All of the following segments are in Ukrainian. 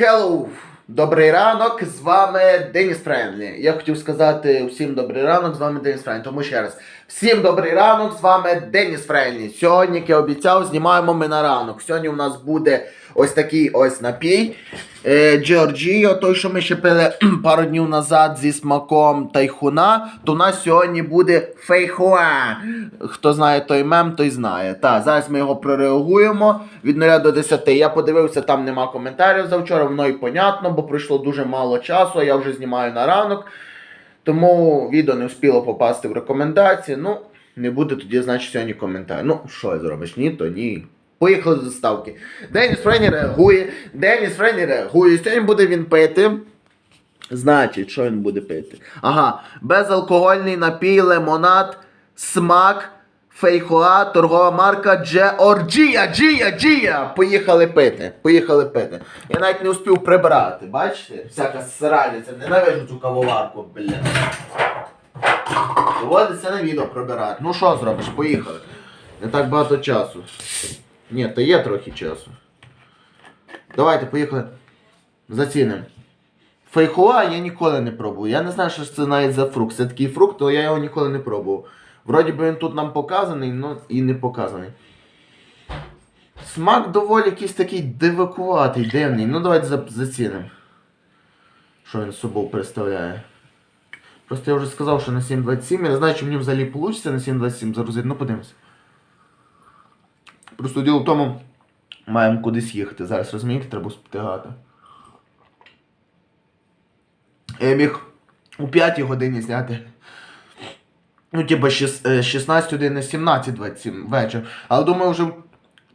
Hello! Добрий ранок, з вами Деніс Френлі. Я хотів сказати усім добрий ранок, з вами Деніс Френлі. Тому ще раз. Всім добрий ранок, з вами Деніс Френдлі. Сьогодні, як я обіцяв, знімаємо ми на ранок. Сьогодні у нас буде ось такий ось напій. Е, Джорджіо, той, що ми ще пили пару днів назад зі смаком тайхуна, то у нас сьогодні буде фейхуа. Хто знає той мем, той знає. Та, зараз ми його прореагуємо від 0 до 10. Я подивився, там нема коментарів завчора, воно і понятно, бо пройшло дуже мало часу, я вже знімаю на ранок. Тому відео не встигло попасти в рекомендації. Ну, не буде тоді, значить, сьогодні коментар. Ну, що зробиш? Ні, то ні. Поїхали до заставки. Деніс Френі реагує. Деніс Френі реагує. Сьогодні буде він пити. Значить, що він буде пити? Ага, безалкогольний напій, лимонад, смак, фейхоа, торгова марка Джеорджія, Джія, Джія. Поїхали пити. Поїхали пити. Я навіть не успів прибрати, бачите? Всяка сральниця, ненавижу цю кавоварку, бля. Доводиться на відео прибирати. Ну що зробиш, поїхали. Не так багато часу. Ні, то є трохи часу. Давайте, поїхали. Зацінимо. Фейхоа я ніколи не пробував. Я не знаю, що це навіть за фрукт. Це такий фрукт, але я його ніколи не пробував. Вроді би він тут нам показаний, але і не показаний. Смак доволі якийсь такий дивакуватий, дивний. Ну давайте зацінимо. Що він з собою представляє. Просто я вже сказав, що на 7.27. Я не знаю, чи мені взагалі вийде на 7.27 загрузити. Ну подивимось. Просто діло в тому, маємо кудись їхати. Зараз розумієте, треба встигати. Я міг у 5 годині зняти. Ну, типа шіс- е, 16 годин, 17.27 вечір. Але думаю, вже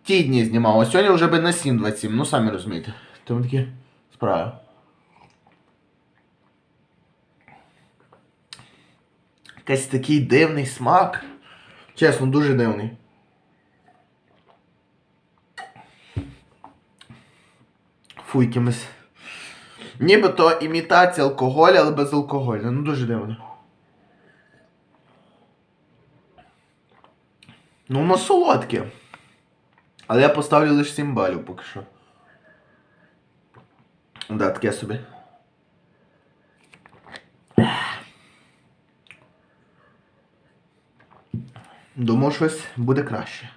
ті дні знімав. Сьогодні вже би на 7.27, ну самі розумієте. Тому такі справи. Якийсь такий дивний смак. Чесно, дуже дивний. Фу, якимось. Нібито імітація алкоголю, але без алкоголю. Ну дуже дивно. Ну, воно солодке. Але я поставлю лише 7 балів поки що. Да, таке собі. Думаю, щось буде краще.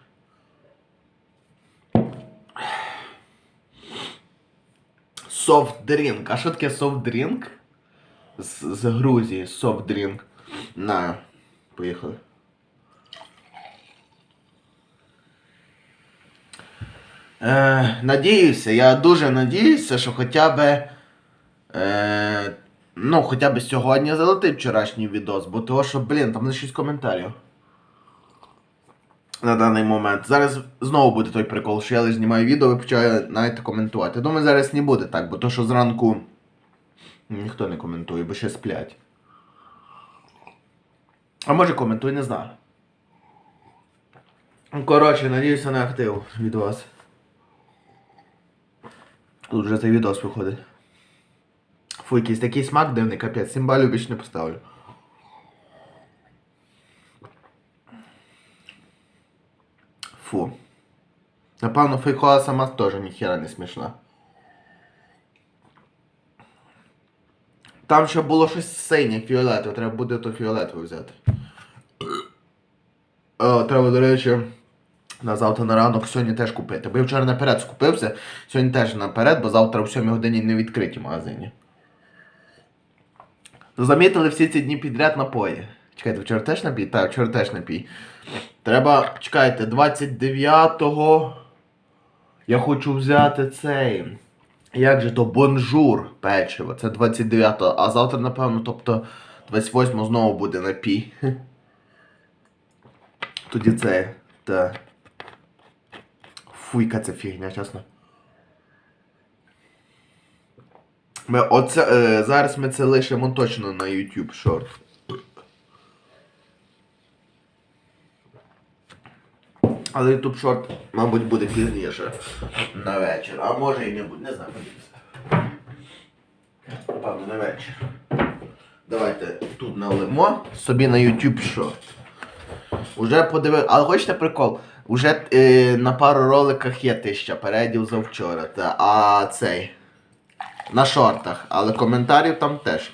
Софт-дрінк. А що таке софт-дрінк? З, з Грузії, софт-дрінк. На, поїхали. Е, надіюся, я дуже надіюся, що хоча б. Е, ну, хоча б сьогодні залетить вчорашній відос, бо того, що, блін, там не 6 коментарів. На даний момент. Зараз знову буде той прикол, що я лише знімаю відео і почаю навіть коментувати. Думаю, зараз не буде так, бо то, що зранку ніхто не коментує, бо ще сплять. А може коментуй, не знаю. Коротше, надіюся на актив від вас. Тут вже цей відос виходить. Фу, якийсь такий смак дивний, капець, 7 балів не поставлю. Фу. Напевно, фейкола сама теж ніхера не смішна. Там ще було щось синє, фіолетове, треба буде то фіолетове взяти. О, треба, до речі, на завтра на ранок сьогодні теж купити. Бо я вчора наперед скупився, сьогодні теж наперед, бо завтра в 7 годині не відкриті магазині. Ну, Замітили всі ці дні підряд напої. Чекайте, вчора теж напій? Так, вчора теж напій. Треба, чекайте, 29-го. Я хочу взяти цей. Як же то бонжур печиво. Це 29-го. А завтра, напевно, тобто 28-го знову буде напій. Тоді це. Та. Фу, яка це фігня, чесно. Ми оце, е, зараз ми це лишимо точно на YouTube шорт. Але YouTube шорт, мабуть, буде пізніше на вечір. А може і не буде, не знаю. Напевно, на вечір. Давайте тут налимо собі на YouTube шорт. Уже подивив. Але хочете прикол? Уже е, на пару роликах є тисяча передів за вчора. Та, а цей. на шортах, але коментарів там теж.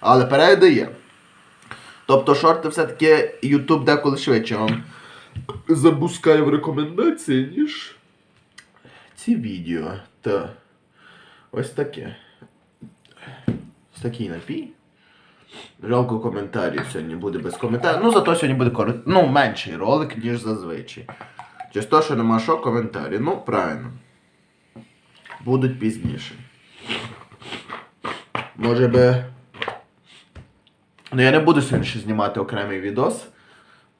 Але перегляди є. Тобто шорти все-таки YouTube деколи швидше вам запускає в рекомендації, ніж ці відео. То ось таке. Ось такий напій. Жалко коментарів сьогодні буде без коментарів. Ну зато сьогодні буде кор... ну, менший ролик, ніж зазвичай. Через те, що нема що коментарі. Ну, правильно. Будуть пізніше. Може би. Ну я не буду сьогодні ще знімати окремий відос.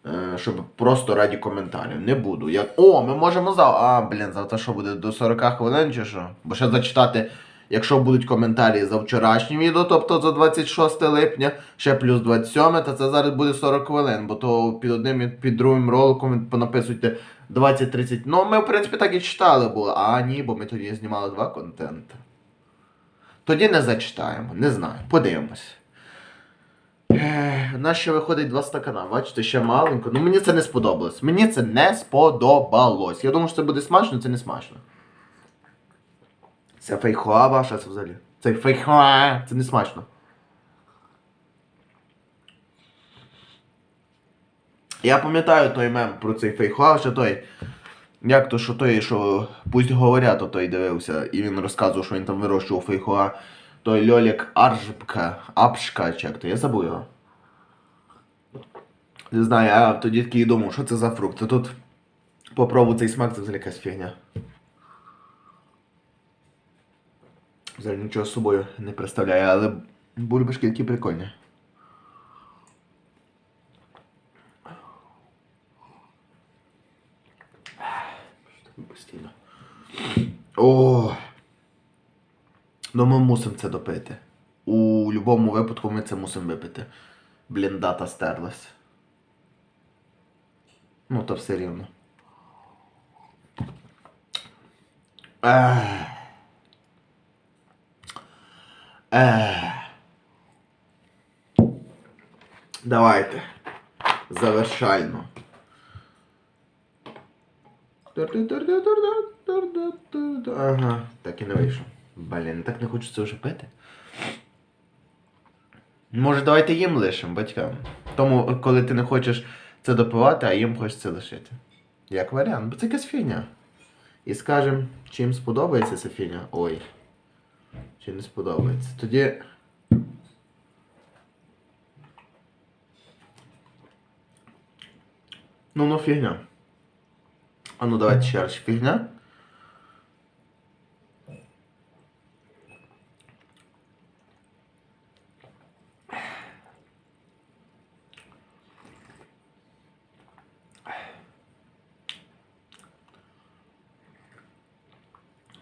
е, Щоб просто раді коментарів. Не буду. Як... О, ми можемо завтра. А, блін, завтра що буде до 40 хвилин чи що? Бо ще зачитати, якщо будуть коментарі за вчорашнє відео, тобто за 26 липня, ще плюс 27, то це зараз буде 40 хвилин, бо то під одним під другим роликом понаписуйте 20-30. Ну, ми, в принципі, так і читали було. А ні, бо ми тоді знімали два контенти. Тоді не зачитаємо, не знаю. Подивимось. У нас ще виходить два стакана. Бачите, ще маленько. Ну мені це не сподобалось. Мені це не сподобалось. Я думав, що це буде смачно, це не смачно. Це фейхоа ваша це взагалі. Це фейхоа, це не смачно. Я пам'ятаю той мем про цей фейхоа, що той. Як то, що той, що пусть говорять, то той дивився, і він розказував, що він там вирощував фейхоа. Той Льолік Аржпка, Апшка, чи як то, я забув його. Не знаю, я тоді такий думав, що це за фрукт. А тут попробую цей смак, це взагалі якась фігня. Взагалі нічого з собою не представляє, але бульбашки такі прикольні. Постійно? О! Ну ми мусимо це допити. У будь-якому випадку ми це мусимо випити. Блін, дата стерлась. Ну, то все рівно. Ех. Ех. Давайте. Завершально. Ага, так і не вийшло. Блін, так не хочеться вже пити. Може, давайте їм лишимо батькам. Тому, коли ти не хочеш це допивати, а їм хочеться лишити. Як варіант, бо це якась фігня. І скажем, чи їм сподобається ця фігня. Ой. Чи не сподобається. Тоді. Ну, ну фігня. А ну давайте ще раз фігня.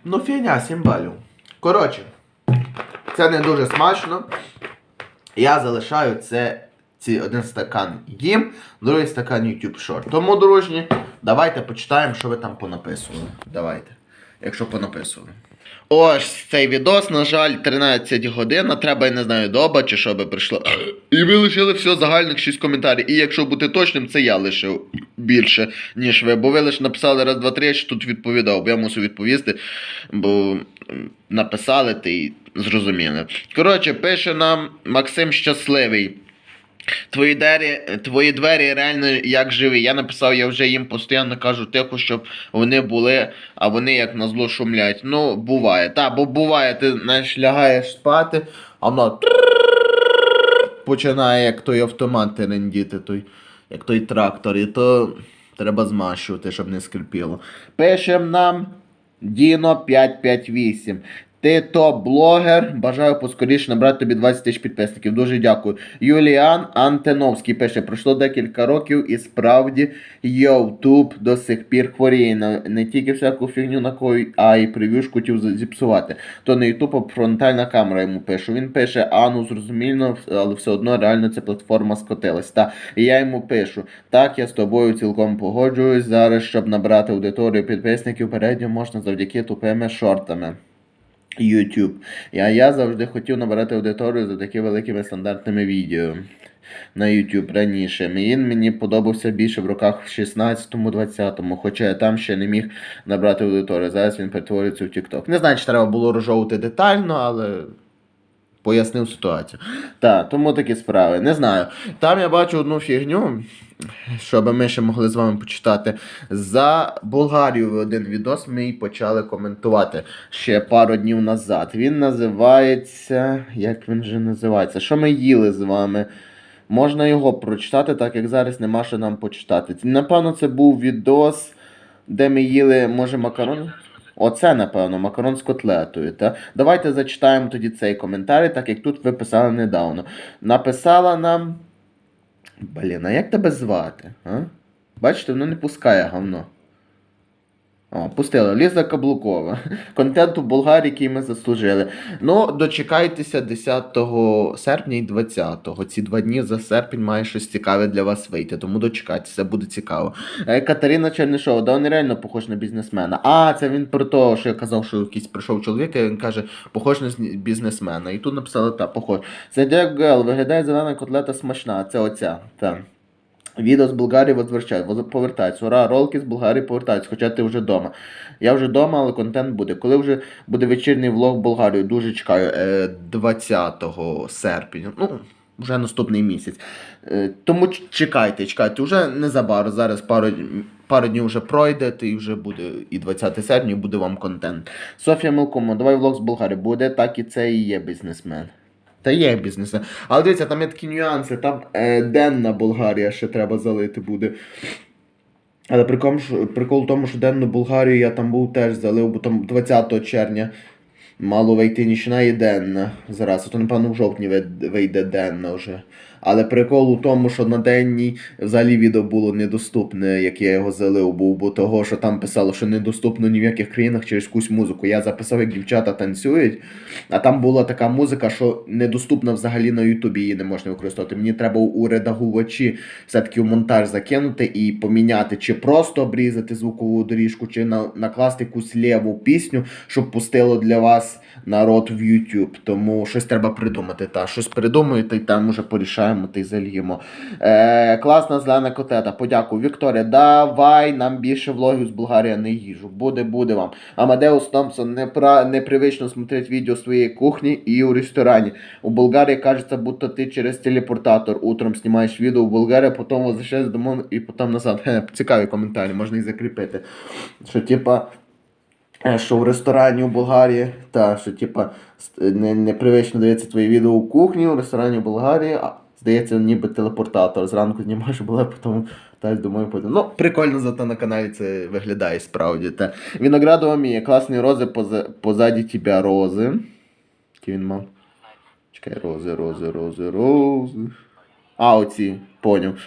Ну, фігня, 7 балів. Коротше, це не дуже смачно. Я залишаю це ці один стакан їм, другий стакан YouTube Short. Тому, дружні, давайте почитаємо, що ви там понаписували. Давайте. Якщо понаписували. Ось цей відос, на жаль, 13 годин, треба, я не знаю, доба чи що би прийшло. І ви лишили все загальних 6 коментарів. І якщо бути точним, це я лишив більше, ніж ви. Бо ви лише написали раз, два, три, я ще тут відповідав, бо я мусив відповісти, бо написали ти зрозуміли. Коротше, пише нам Максим Щасливий. Твої двері, твої двері реально як живі. Я написав, я вже їм постійно кажу тихо, щоб вони були, а вони як на зло шумлять. Ну, буває. Та, бо буває, ти знаєш, лягаєш спати, а воно починає як той автомат терендіти, той, як той трактор, і то треба змащувати, щоб не скрипіло. Пишем нам Діно 558. Ти топ-блогер. Бажаю поскоріше набрати тобі 20 тисяч підписників. Дуже дякую. Юліан Антеновський пише: пройшло декілька років і справді Ютуб до сих пір хворіє на не тільки всяку фігню на кою, а й прев'юшку хотів зіпсувати. То не Ютуб, а фронтальна камера йому пише. Він пише, а ну зрозуміло, але все одно реально ця платформа скотилась. Та і я йому пишу: так, я з тобою цілком погоджуюсь. Зараз, щоб набрати аудиторію підписників, передньо можна завдяки тупими шортами. YouTube. Я, я завжди хотів набирати аудиторію за такими великими стандартними відео на YouTube раніше. Він мені подобався більше в роках в 16-20, хоча я там ще не міг набрати аудиторію. Зараз він перетворюється в TikTok. Не знаю, чи треба було розжовувати детально, але. Пояснив ситуацію. Так, тому такі справи. Не знаю. Там я бачу одну фігню, щоб ми ще могли з вами почитати. За Болгарію один відос ми й почали коментувати ще пару днів назад. Він називається. Як він же називається? Що ми їли з вами? Можна його прочитати, так як зараз нема що нам почитати. Напевно, це був відос, де ми їли, може, макарони? Оце, напевно, макарон з котлетою. Та? Давайте зачитаємо тоді цей коментар, так як тут ви писали недавно. Написала нам. Блін, а як тебе звати? А? Бачите, воно не пускає говно. О, пустила. Ліза Каблукова. Контент у Болгарії, який ми заслужили. Ну, дочекайтеся 10 серпня і 20. Ці два дні за серпень має щось цікаве для вас вийти, тому дочекайтеся, буде цікаво. Е, Катерина Чернишова, да він реально похож на бізнесмена. А, це він про те, що я казав, що якийсь прийшов чоловік, і він каже, похож на бізнесмена. І тут написали, та, похож. Це Дяк Гел, виглядає зелена котлета смачна, це оця. Та. Відео з Болгарії воз- Ура, ролики з Болгарії повертаються, хоча ти вже вдома. Я вже вдома, але контент буде. Коли вже буде вечірній влог в Болгарію, дуже чекаю. Е, 20 серпня. Ну, вже наступний місяць. Е, тому чекайте, чекайте. Уже незабаром. Зараз пару, пару днів вже пройде, і вже буде і 20 серпня, і буде вам контент. Софія Милкомо, давай влог з Болгарії. Буде так і це і є бізнесмен. Та є бізнесмен. Але дивіться, там є такі нюанси, там е, денна Болгарія ще треба залити буде. Але прикол, прикол в тому, що денну Болгарію я там був теж залив, бо там 20 червня мало вийти нічна і денна. Зараз, а то напевно в жовтні вийде денна вже. Але прикол у тому, що на денній взагалі відео було недоступне, як я його залив, був, бо того, що там писало, що недоступно ні в яких країнах через якусь музику. Я записав, як дівчата танцюють, а там була така музика, що недоступна взагалі на Ютубі, її не можна використовувати. Мені треба у редагувачі все-таки в монтаж закинути і поміняти, чи просто обрізати звукову доріжку, чи на, накласти якусь ліву пісню, щоб пустило для вас народ в YouTube. Тому щось треба придумати. Та щось придумаєте, і там уже порішаємо та й зальємо. Е, класна зелена котета. Подякую. Вікторія, давай нам більше влогів з Болгарії, не їжу. Буде, буде вам. Амадеус Томпсон непра... непривично смотреть відео своєї кухні і у ресторані. У Болгарії кажется, будто ти через телепортатор утром знімаєш відео в Болгарії, потім возвращаєшся домой і потім назад. Хе, цікаві коментарі, можна їх закріпити. Що типа. е, Що в ресторані у Болгарії, та що типа с- не, непривично дивитися твої відео у кухні, у ресторані у Болгарії, здається, ніби телепортатор. Зранку знімаєш була, потім та й думаю, потім. Ну, прикольно зато на каналі це виглядає справді. Та. Виноградова мія, класні рози поза, позаді тебе рози. Які він мав? Чекай, рози, рози, рози, рози. А, оці, поняв.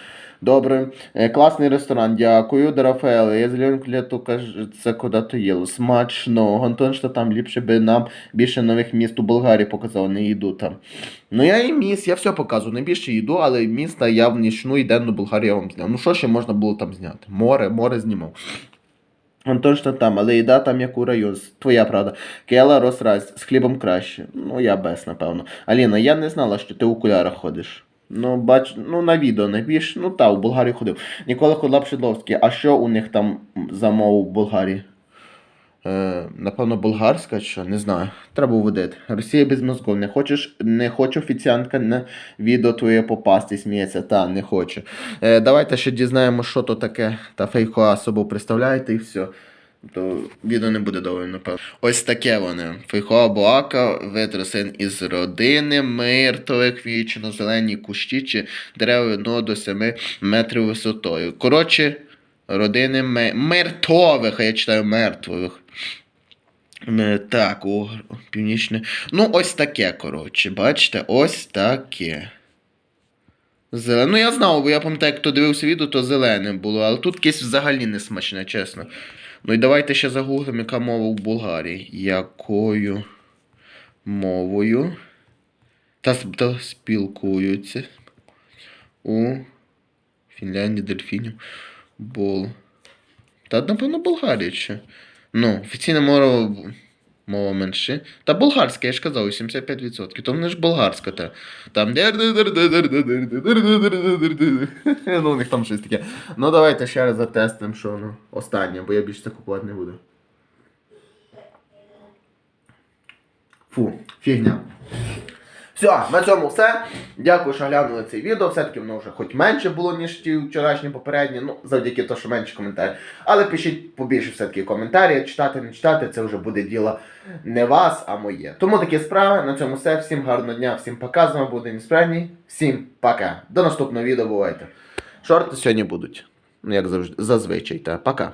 Добре. Е, класний ресторан, дякую. Рафаеле, я зеленку лету, кажеться, куди-то їло. Смачно. Антон, що там ліпше би нам більше нових міст у Болгарії показав, не їду там. Ну я і міст, я все показую. Найбільше їду, але міста я в нічну і денну Болгарію вам зняв. Ну що ще можна було там зняти? Море, море знімав. Антон, що там, але їда там як у район. Твоя правда. Кела розраз, з хлібом краще. Ну, я без, напевно. Аліна, я не знала, що ти в окулярах ходиш. Ну, бач, ну на відео найбільш, ну та, у Болгарії ходив. Ніколи Ходлап Шедловський. А що у них там за мову в Болгарії? Е, напевно, болгарська що, не знаю. Треба вводити. Росія без мозгов. Не хочеш, не хоче офіціантка на відео твоє попасти, сміється. Та, не хочу. Е, давайте ще дізнаємо, що то таке. Та фейхоа собою представляєте і все. То відео не буде довго, напевно. Ось таке вони. Фейхоа Боака, вид рослин із родини, миртових вічно, зелені кущі чи дерева одного до 7 метрів висотою. Коротше, родини ме- мертових, а я читаю мертвих. Е, Так, у північне. Ну, ось таке, коротше, бачите, ось таке. Зелене. Ну, я знав, бо я пам'ятаю, хто дивився відео, то зелене було, але тут якесь взагалі не смачне, чесно. Ну і давайте ще загуглимо, яка мова в Болгарії. Якою мовою та, та спілкуються у Фінляндії дельфінів. Бол. Та, напевно, Болгарія ще. Ну, офіційна мова Мова меншин. Та болгарська, я ж казав, 85%. То вони ж болгарська та. Там. Ну, у них там щось таке. Ну давайте ще раз затестимо, що воно останнє, бо я більше це купувати не буду. Фу, фігня. Все, на цьому все. Дякую, що глянули це відео. Все-таки воно вже хоч менше було, ніж ті вчорашні попередні. Ну, завдяки тому, що менше коментарів. Але пишіть побільше все-таки коментарі. Читати, не читати, це вже буде діло не вас, а моє. Тому такі справи. На цьому все. Всім гарного дня, всім пока. З вами був Денис. Всім пока. До наступного відео бувайте. Шорти сьогодні будуть. Ну, як завжди, зазвичай. Та пока.